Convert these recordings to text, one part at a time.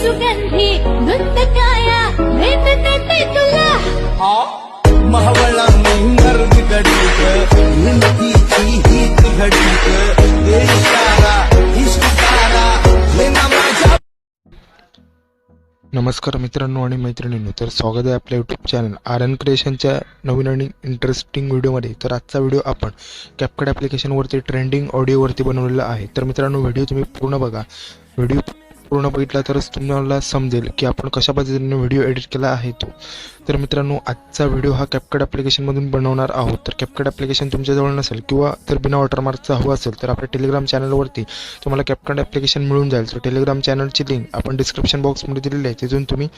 सुगंधी भेटते ते तुला गर्द हिंदीची हे ना माझ्या नमस्कार मित्रांनो आणि मैत्रिणींनो तर स्वागत आहे आपल्या यूट्यूब चॅनल आर एन क्रिएशनच्या नवीन आणि इंटरेस्टिंग व्हिडिओमध्ये तर आजचा व्हिडिओ आपण कॅपकट ॲप्लिकेशनवरती ट्रेंडिंग ऑडिओवरती बनवलेला आहे. तर मित्रांनो व्हिडिओ तुम्ही पूर्ण बघा. व्हिडिओ पूर्ण बघितला तरच तुम्हाला समजेल की आपण कशा पद्धतीने व्हिडिओ एडिट केला आहे तो. तर मित्रांनो आजचा व्हिडिओ हा कॅपकट ॲप्लिकेशनमधून बनवणार आहोत. तर कॅपकट ॲप्लिकेशन तुमच्याजवळ नसेल किंवा जर बिना वॉटरमार्कचा हवं असेल तर आपल्या टेलिग्राम चॅनलवरती तुम्हाला कॅपकट ॲप्लिकेशन मिळून जाईल. तर टेलिग्राम चॅनलची लिंक आपण डिस्क्रिप्शन बॉक्समध्ये दिलेली आहे. तिथून तुम्ही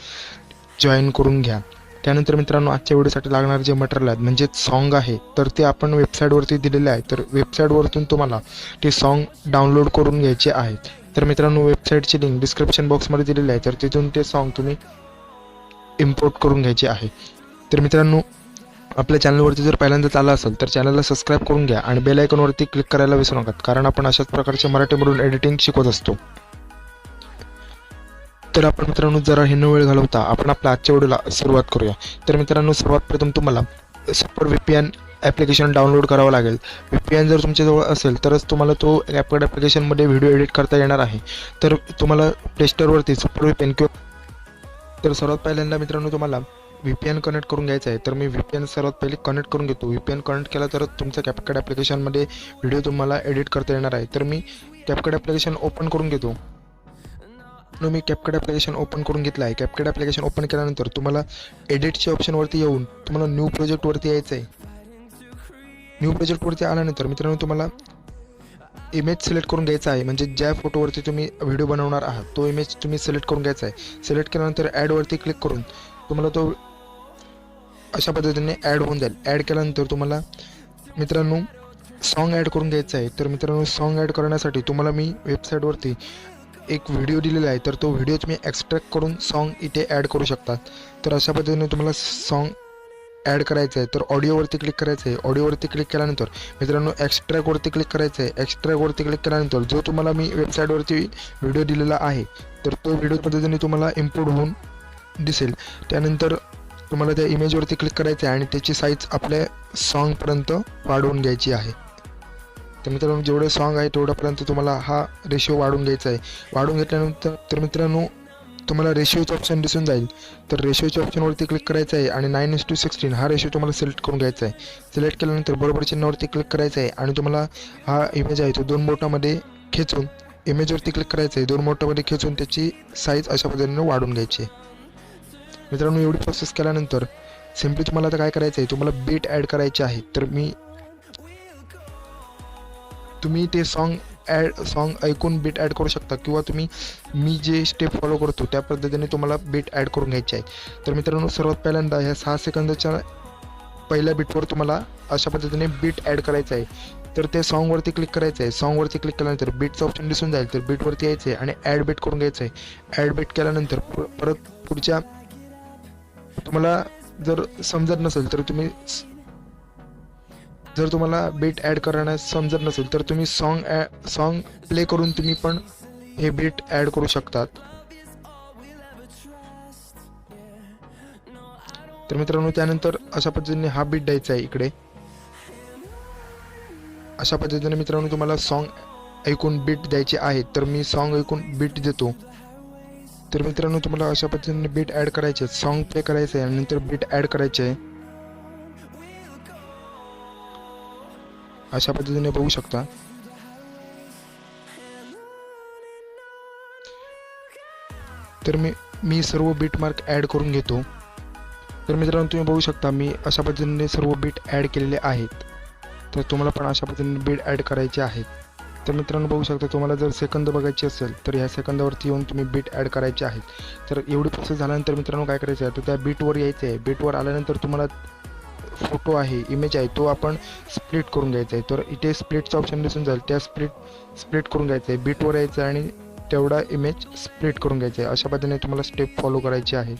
जॉईन करून घ्या. त्यानंतर मित्रांनो आजच्या व्हिडिओसाठी लागणारे जे मटेरियल आहेत म्हणजेच सॉन्ग आहे तर ते आपण वेबसाईटवरती दिलेले आहे. तर वेबसाईटवरतून तुम्हाला ते सॉन्ग डाउनलोड करून घ्यायचे आहेत. तर मित्रांनो वेबसाईटची लिंक डिस्क्रिप्शन बॉक्समध्ये दिलेली आहे. तर तिथून ते सॉन्ग तुम्ही इम्पोर्ट करून घ्यायचे आहे. तर मित्रांनो आपल्या चॅनलवरती जर पहिल्यांदाच आला असेल तर चॅनलला सबस्क्राईब करून घ्या आणि बेल आयकॉनवरती क्लिक करायला विसरू नका. कारण आपण अशाच प्रकारचे मराठीमधून एडिटिंग शिकवत असतो. तर आपण मित्रांनो जरा हे न वेळ घालवता आपण आपल्या आजच्या व्हिडिओला सुरुवात करूया. तर मित्रांनो सर्वात प्रथम तुम्हाला super V P N application download करावं लागेल. व्ही पी एन जर तुमच्याजवळ असेल तरच तुम्हाला तो ॲपकड ॲप्लिकेशनमध्ये व्हिडिओ एडिट करता येणार आहे. तर तुम्हाला प्लेस्टोरवरती सुपर व्ही एन किंवा तर सर्वात पहिल्यांदा मित्रांनो तुम्हाला व्ही पी एन कनेक्ट करून घ्यायचं आहे. तर मी व्ही पी एन सर्वात पहिले कनेक्ट करून घेतो. व्ही पी एन कनेक्ट केला तर तुमचं कॅपकड ॲप्लिकेशनमध्ये व्हिडिओ तुम्हाला एडिट करता येणार आहे. तर मी कॅपकड ॲप्लिकेशन ओपन करून घेतो. मी कॅपकट ॲप्लिकेशन ओपन करून घेतलं आहे. कॅपकट ॲप्लिकेशन ओपन केल्यानंतर तुम्हाला एडिटच्या ऑप्शनवरती येऊन तुम्हाला न्यू प्रोजेक्टवरती यायचं आहे. न्यू प्रोजेक्टवरती आल्यानंतर मित्रांनो तुम्हाला इमेज सिलेक्ट करून घ्यायचा आहे. म्हणजे ज्या फोटोवरती तुम्ही व्हिडिओ बनवणार आहात तो इमेज तुम्ही सिलेक्ट करून घ्यायचा आहे. सिलेक्ट केल्यानंतर ॲडवरती क्लिक करून तुम्हाला तो अशा पद्धतीने ॲड होऊन जाईल. ॲड केल्यानंतर तुम्हाला मित्रांनो सॉन्ग ॲड करून घ्यायचं आहे. तर मित्रांनो सॉन्ग ॲड करण्यासाठी तुम्हाला मी वेबसाईटवरती एक व्हिडिओ दिलेला आहे. तर तो व्हिडिओ तुम्ही एक्स्ट्रॅक्ट करून सॉन्ग इथे ॲड करू शकतात तर अशा पद्धतीने तुम्हाला सॉन्ग ॲड करायचं आहे तर ऑडिओवरती क्लिक करायचं आहे ऑडिओवरती क्लिक केल्यानंतर मित्रांनो एक्स्ट्रॅकवरती क्लिक करायचं आहे एक्स्ट्रॅकवरती क्लिक केल्यानंतर जो तुम्हाला मी वेबसाईटवरती व्हिडिओ दिलेला आहे तर तो व्हिडिओ पद्धतीने तुम्हाला इम्पोर्ट होऊन दिसेल. त्यानंतर तुम्हाला त्या इमेजवरती क्लिक करायचं आहे आणि त्याची साईज आपल्या सॉन्गपर्यंत वाढवून घ्यायची आहे. तर मित्रांनो जेवढे सॉन्ग आहे तेवढ्यापर्यंत तुम्हाला हा रेशिओ वाढवून घ्यायचा आहे. वाढवून घेतल्यानंतर तर मित्रांनो तुम्हाला रेशिओचं ऑप्शन दिसून जाईल. तर रेशिओच्या ऑप्शनवरती क्लिक करायचं आहे आणि नाईन एस टू सिक्स्टीन हा रेशिओ तुम्हाला सिलेक्ट करून घ्यायचा आहे. सिलेक्ट केल्यानंतर बरोबर चिन्हावरती क्लिक करायचं आहे आणि तुम्हाला हा इमेज आहे तो दोन बोटामध्ये खेचून इमेजवरती क्लिक करायचं आहे दोन बोटामध्ये खेचून त्याची साईज अशा पद्धतीने वाढून घ्यायची आहे. मित्रांनो एवढी प्रोसेस केल्यानंतर सिम्पली तुम्हाला आता काय करायचं आहे तुम्हाला बीट ॲड करायचे आहे. तर मी तुम्ही ते सॉन्ग ॲड सॉन्ग ऐकून बीट ॲड करू शकता. किंवा तुम्ही मी जे स्टेप फॉलो करतो त्या पद्धतीने तुम्हाला बीट ॲड करून घ्यायचे आहे. तर मित्रांनो सर्वात पहिल्यांदा ह्या सहा सेकंदाच्या पहिल्या बीटवर तुम्हाला अशा पद्धतीने बीट ॲड करायचं आहे. तर ते सॉन्गवरती क्लिक करायचं आहे. सॉन्गवरती क्लिक केल्यानंतर बीटचं ऑप्शन दिसून जाईल. तर बीटवरती यायचं आहे आणि ॲड बीट करून घ्यायचं आहे. ॲड बीट केल्यानंतर प- परत पुढच्या तुम्हाला जर समजत नसेल तर तुम्ही जर तुम्हाला बीट ॲड करण्यास समजत नसेल तर तुम्ही सॉन्ग ॲ सॉन्ग प्ले करून तुम्ही पण हे बीट ॲड करू शकतात. तर मित्रांनो त्यानंतर अशा पद्धतीने हा बीट द्यायचा आहे इकडे. अशा पद्धतीने मित्रांनो तुम्हाला सॉन्ग ऐकून बीट द्यायचे आहे तर मी सॉन्ग ऐकून बीट देतो. तर मित्रांनो तुम्हाला अशा पद्धतीने बीट ॲड करायचे सॉन्ग प्ले करायचं आहे आणि नंतर बीट ॲड करायचे आहे. अशा पद्धतीने बघू शकता. तर मी मी सर्व बीट मार्क ॲड करून घेतो. तर मित्रांनो तुम्ही बघू शकता मी अशा पद्धतीने सर्व बीट ॲड केलेले आहेत. तर तुम्हाला पण अशा पद्धतीने बीट ॲड करायचे आहेत. तर मित्रांनो बघू शकता तुम्हाला जर सेकंद बघायचे असेल तर ह्या सेकंदावरती येऊन तुम्ही बीट ॲड करायचे आहेत. तर एवढी प्रोसेस झाल्यानंतर मित्रांनो काय करायचं आहे? तर त्या बीटवर यायचं आहे. बीटवर आल्यानंतर तुम्हाला फोटो आहे इमेज आहे तो आपण स्प्लिट करून घ्यायचा आहे. तर इथे स्प्लिटचं ऑप्शन दिसून जाईल. त्या स्प्लिट स्प्लिट करून घ्यायचं आहे. बीटवर यायचं आहे आणि तेवढा इमेज स्प्लिट करून घ्यायचा आहे. अशा पद्धतीने तुम्हाला स्टेप फॉलो करायची आहे.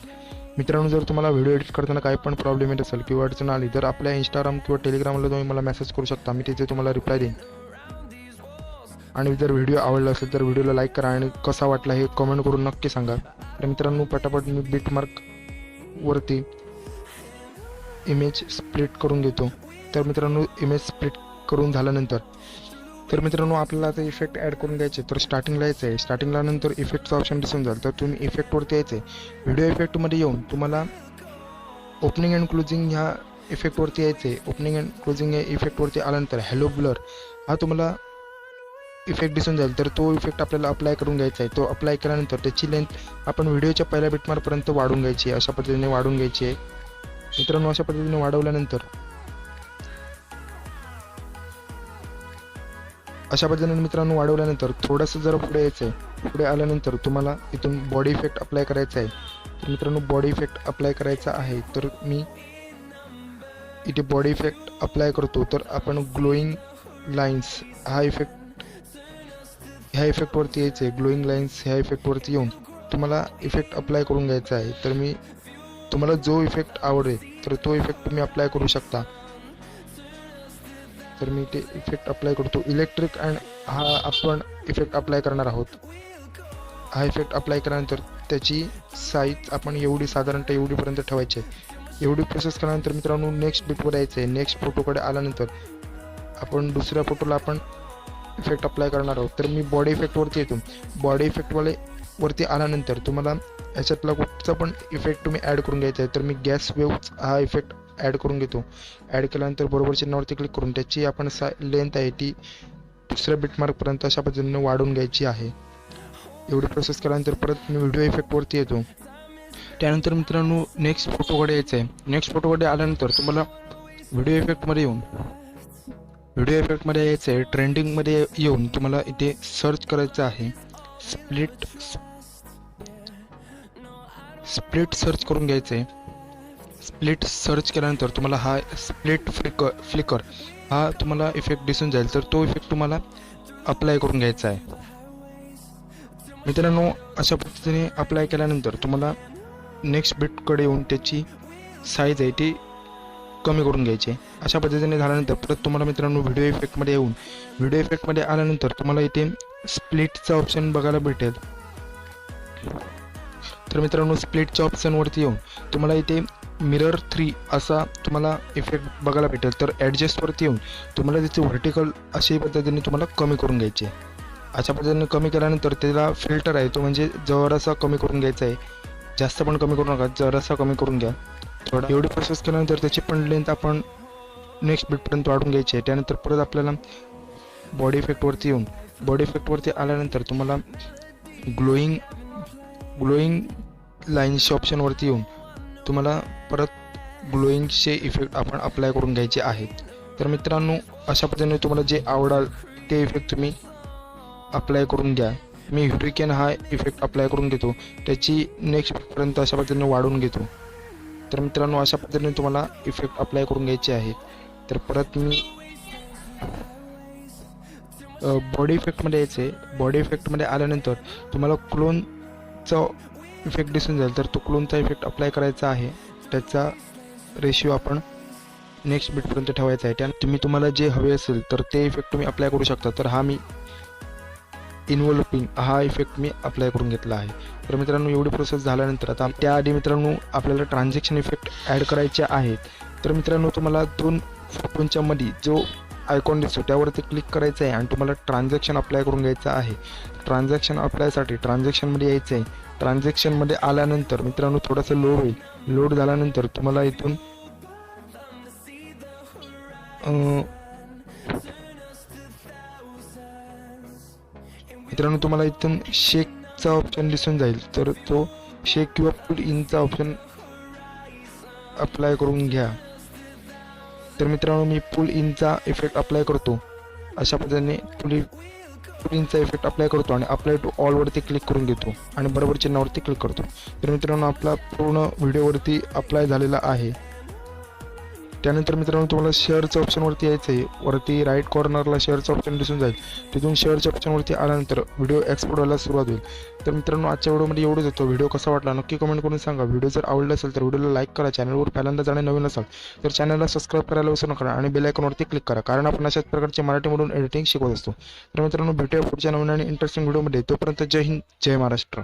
मित्रांनो जर तुम्हाला व्हिडिओ एडिट करताना काही पण प्रॉब्लेम येत असेल किंवा अडचण आली तर आपल्या इंस्टाग्राम किंवा टेलिग्रामला तुम्ही मला मेसेज करू शकता. मी तिथे तुम्हाला रिप्लाय देईन. आणि जर व्हिडिओ आवडला असेल तर व्हिडिओला लाईक करा आणि कसा वाटला हे कमेंट करून नक्की सांगा. तर मित्रांनो पटापट मी बीटमार्क वरती इमेज स्प्लिट करून घेतो. तर मित्रांनो इमेज स्प्लिट करून झाल्यानंतर तर मित्रांनो आपल्याला आता इफेक्ट ॲड करून घ्यायचे. तर स्टार्टिंगला यायचं आहे स्टार्टिंगला नंतर इफेक्टचं ऑप्शन दिसून जाईल. तर तुम्ही इफेक्टवरती यायचं आहे व्हिडिओ इफेक्टमध्ये येऊन तुम्हाला ओपनिंग अँड क्लोजिंग ह्या इफेक्टवरती यायचं आहे ओपनिंग अँड क्लोजिंग या इफेक्टवरती आल्यानंतर हॅलो ब्लर हा तुम्हाला इफेक्ट दिसून जाईल. तर तो इफेक्ट आपल्याला अप्लाय करून घ्यायचा आहे. तो अप्लाय केल्यानंतर त्याची लेंथ आपण व्हिडिओच्या पहिल्या बिटमारपर्यंत वाढून घ्यायची आहे. अशा पद्धतीने वाढून घ्यायची आहे. मित्रांनो अशा पद्धतीने वाढवल्यानंतर अशा पद्धतीने मित्रांनो वाढवल्यानंतर थोडंसं जर पुढे यायचं आहे पुढे आल्यानंतर तुम्हाला इथून बॉडी इफेक्ट अप्लाय करायचा आहे. तर मित्रांनो बॉडी इफेक्ट अप्लाय करायचा आहे. तर मी इथे बॉडी इफेक्ट अप्लाय करतो. तर आपण ग्लोईंग लाईन्स हा इफेक्ट ह्या इफेक्टवरती यायचं आहे ग्लोईंग लाईन्स ह्या इफेक्टवरती येऊन तुम्हाला इफेक्ट अप्लाय करून घ्यायचा आहे. तर मी तुम्हाला जो इफेक्ट आवडेल तर तो इफेक्ट तुम्ही अप्लाय करू शकता. तर मी ते इफेक्ट अप्लाय करतो. इलेक्ट्रिक अँड हा आपण इफेक्ट अप्लाय करणार आहोत. हा इफेक्ट अप्लाय केल्यानंतर त्याची साईज आपण एवढी साधारणतः एवढीपर्यंत ठेवायची आहे. एवढी प्रोसेस केल्यानंतर मित्रांनो नेक्स्ट बीटवर यायचं आहे. नेक्स्ट फोटोकडे आल्यानंतर आपण दुसऱ्या फोटोला आपण इफेक्ट अप्लाय करणार आहोत. तर मी बॉडी इफेक्टवरती येतो. बॉडी इफेक्टवाले वरती आल्यानंतर तुम्हाला ह्याच्यातला कुठचा पण इफेक्ट तुम्ही ॲड करून घ्यायचा आहे तर मी गॅस वेव्ह हा इफेक्ट ॲड करून घेतो. ॲड केल्यानंतर बरोबर चिन्हावरती क्लिक करून त्याची आपण सा लेंथ आहे ती दुसऱ्या बिटमार्कपर्यंत अशा पद्धतीनं वाढवून घ्यायची आहे. एवढी प्रोसेस केल्यानंतर परत मी व्हिडिओ इफेक्टवरती येतो. त्यानंतर मित्रांनो नेक्स्ट फोटोकडे यायचं आहे नेक्स्ट फोटोकडे आल्यानंतर तुम्हाला व्हिडिओ इफेक्टमध्ये येऊन व्हिडिओ इफेक्टमध्ये यायचं आहे ट्रेंडिंगमध्ये येऊन तुम्हाला इथे सर्च करायचं आहे. स्प्लिट स्प्लिट सर्च करून घ्यायचं. आहे स्प्लिट सर्च केल्यानंतर तुम्हाला हा स्प्लिट फ्लिकर फ्लिकर हा तुम्हाला इफेक्ट दिसून जाईल. तर तो इफेक्ट तुम्हाला अप्लाय करून घ्यायचा आहे. मित्रांनो अशा पद्धतीने अप्लाय केल्यानंतर तुम्हाला नेक्स्ट बिटकडे येऊन त्याची साईज आहे ती कमी करून घ्यायची आहे. अशा पद्धतीने झाल्यानंतर परत तुम्हाला मित्रांनो व्हिडिओ इफेक्टमध्ये येऊन व्हिडिओ इफेक्टमध्ये आल्यानंतर तुम्हाला इथे स्प्लिटचा ऑप्शन बघायला भेटेल. तर मित्रांनो स्प्लिटच्या ऑप्शनवरती येऊन तुम्हाला इथे मिरर थ्री असा तुम्हाला इफेक्ट बघायला भेटेल. तर ॲडजस्टवरती येऊन तुम्हाला त्याचे व्हर्टिकल अशा पद्धतीने तुम्हाला कमी करून घ्यायचे. आहे अशा पद्धतीने कमी केल्यानंतर त्याला फिल्टर आहे तो म्हणजे जरासा कमी करून घ्यायचा आहे. जास्त पण कमी करू नका जरासा कमी करून घ्या. थोडा एवढी प्रोसेस केल्यानंतर त्याची पण लेंथ आपण नेक्स्ट बीटपर्यंत वाढून घ्यायची आहे. त्यानंतर परत आपल्याला बॉडी इफेक्टवरती येऊन बॉडी इफेक्टवरती आल्यानंतर तुम्हाला ग्लोईंग ग्लोईंग लाईन्सच्या ऑप्शनवरती येऊन तुम्हाला परत ग्लोईंगचे इफेक्ट आपण अप्लाय करून घ्यायचे आहेत. तर मित्रांनो अशा पद्धतीने तुम्हाला जे आवडाल ते इफेक्ट तुम्ही अप्लाय करून घ्या. मी ह्युरिकेन हा इफेक्ट अप्लाय करून घेतो. त्याची नेक्स्टपर्यंत अशा पद्धतीने वाढवून घेतो. तर मित्रांनो अशा पद्धतीने तुम्हाला इफेक्ट अप्लाय करून घ्यायचे आहे तर परत मी बॉडी इफेक्टमध्ये यायचं आहे बॉडी इफेक्टमध्ये आल्यानंतर तुम्हाला क्लोनचा इफेक्ट दिसून जाईल. तर तो क्लोनचा इफेक्ट अप्लाय करायचा आहे त्याचा रेशिओ आपण नेक्स्ट बिटपर्यंत ठेवायचा आहे. त्या तुम्ही तुम्हाला जे हवे असेल तर ते इफेक्ट तुम्ही अप्लाय करू शकता. तर हा मी इन्व्हॉल्पिंग हा इफेक्ट मी अप्लाय करून घेतला आहे. तर मित्रांनो एवढी प्रोसेस झाल्यानंतर आता त्याआधी मित्रांनो आपल्याला ट्रान्झॅक्शन इफेक्ट ॲड करायचे आहेत. तर मित्रांनो तुम्हाला दोन फोटोंच्या मध्ये जो आयकॉन दिसतो त्यावरती क्लिक करायचं आहे आणि तुम्हाला ट्रान्झॅक्शन अप्लाय करून घ्यायचं आहे. ट्रान्झॅक्शन अप्लायसाठी ट्रान्झॅक्शनमध्ये यायचं आहे. ट्रान्झॅक्शनमध्ये आल्यानंतर मित्रांनो थोडंसं लोड होईल. लोड झाल्यानंतर तुम्हाला इथून मित्रांनो तुम्हाला इथून शेकचा ऑप्शन दिसून जाईल. तर तो शेक किंवा पुल इनचा ऑप्शन अप्लाय करून घ्या. तर मित्रांनो मी पुल इनचा इफेक्ट अप्लाय करतो. अशा पद्धतीने पुल प्रिंटचा इनचा इफेक्ट अप्लाय करतो आणि अप्लाय टू ऑलवरती क्लिक करून घेतो आणि बरोबर चिन्हावरती क्लिक करतो. तर मित्रांनो आपला पूर्ण व्हिडिओवरती अप्लाय झालेला आहे. त्यानंतर मित्रांनो तुम्हाला शेअरचं ऑप्शनवरती यायचं आहे. वरती राईट कॉर्नरला शेअरचं ऑप्शन दिसून जाईल. तिथून शेअरच्या ऑप्शनवरती आल्यानंतर व्हिडिओ एक्सपोर्ट व्हायला सुरुवात होईल. तर मित्रांनो आजच्या व्हिडिओमध्ये एवढंच होतो. व्हिडिओ कसा वाटला नक्की कमेंट करून सांगा. व्हिडिओ जर आवडला असेल तर व्हिडिओला लाईक करा. चॅनलवर पहिल्यांदा जाणे नवीन असाल तर चॅनलला सबस्क्राईब करायला विसरू नका आणि बेल आयकॉनवरती क्लिक करा. कारण आपण अशाच प्रकारचे मराठीमधून एडिटिंग शिकवत असतो. तर मित्रांनो भेटूया पुढच्या नवीन आणि इंटरेस्टिंग व्हिडिओमध्ये तोपर्यंत जय हिंद जय महाराष्ट्र.